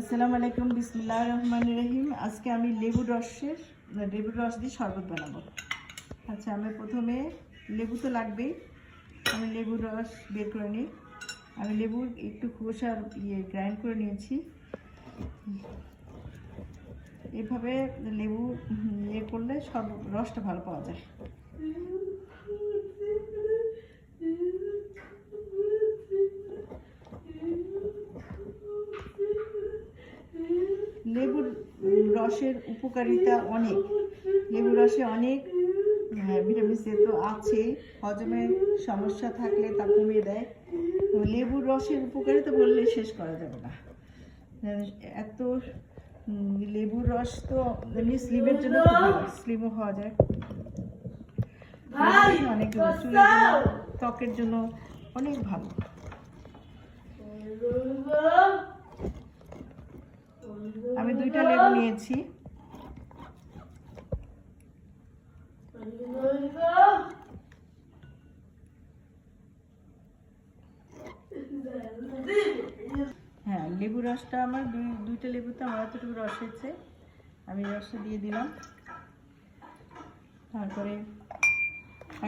আসসালামু আলাইকুম বিসমুল্লাহ রহমান রহিম। আজকে আমি লেবুর রসের, লেবুর রস দিয়ে শরবত বানাবো। আচ্ছা আমি প্রথমে লেবু তো লাগবেই। আমি লেবুর রস বের করে নিই। আমি লেবুর একটু খোসা ইয়ে গ্রাইন্ড করে নিয়েছি। এভাবে লেবু ইয়ে করলে সব রসটা ভালো পাওয়া যায়। রসের উপকারিতা অনেক। লেবুর রসে অনেক হ্যাঁ, ভিটামিন সি তো আছে। হজমের সমস্যা থাকলে তা কমিয়ে দেয়। লেবুর রসের উপকারিতা বললে শেষ করা যাবে না। এত লেবুর রস তো এমনি স্লিমের জন্য স্লিমও হওয়া যায়। অনেক ত্বকের জন্য অনেক ভালো আমি দুইটা লেবু নিয়েছি। হ্যাঁ লেবু রসটা আমার দুই, দুইটা লেবুতে আমার এতটুকু রস হয়েছে। আমি রসটা দিয়ে দিলাম। তারপরে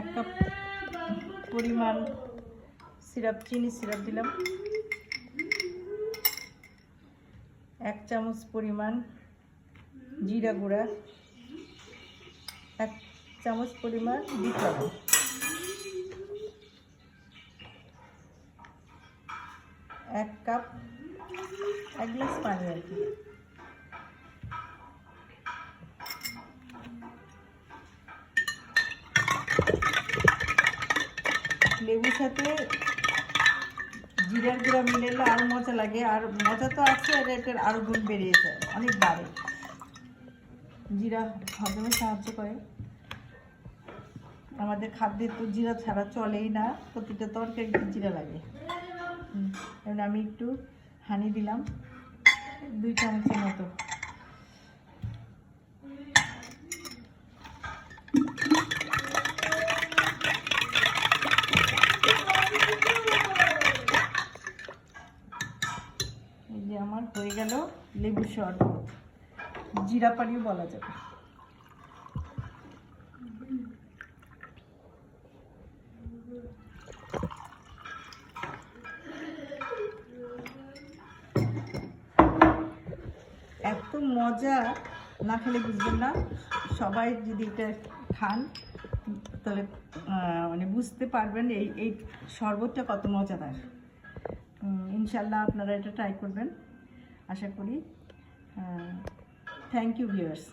এক কাপ পরিমাণ সিরাপ, চিনি সিরাপ দিলাম। এক চামচ পরিমাণ জিরা গুঁড়া, এক চামচ পরিমাণ বিট লবণ। এক কাপ, এক গ্লাস পানি আর কি। লেবুর সাথে জিরার গুঁড়া মিলালে আরও মজা লাগে, আর মজা তো আছে, আর এটার আরও গুণ বেরিয়ে যায় অনেক বাড়ে জিরা হজমে সাহায্য করে। আমাদের খাদ্যে তো জিরা ছাড়া চলেই না, প্রতিটা তরকারিতে জিরা লাগে। এবার আমি একটু হানি দিলাম, দুই চামচের মতো। আমার হয়ে গেল লেবু শরবত। জিরা পানিও বলা যাবে। এত মজা, না খেলে বুঝবেন না। সবাই যদি এটা খান, তাহলে মানে বুঝতে পারবেন এই এই শরবতটা কত মজাদার। ইনশাল্লাহ আপনারা এটা ট্রাই করবেন। আশা করি Thank you viewers.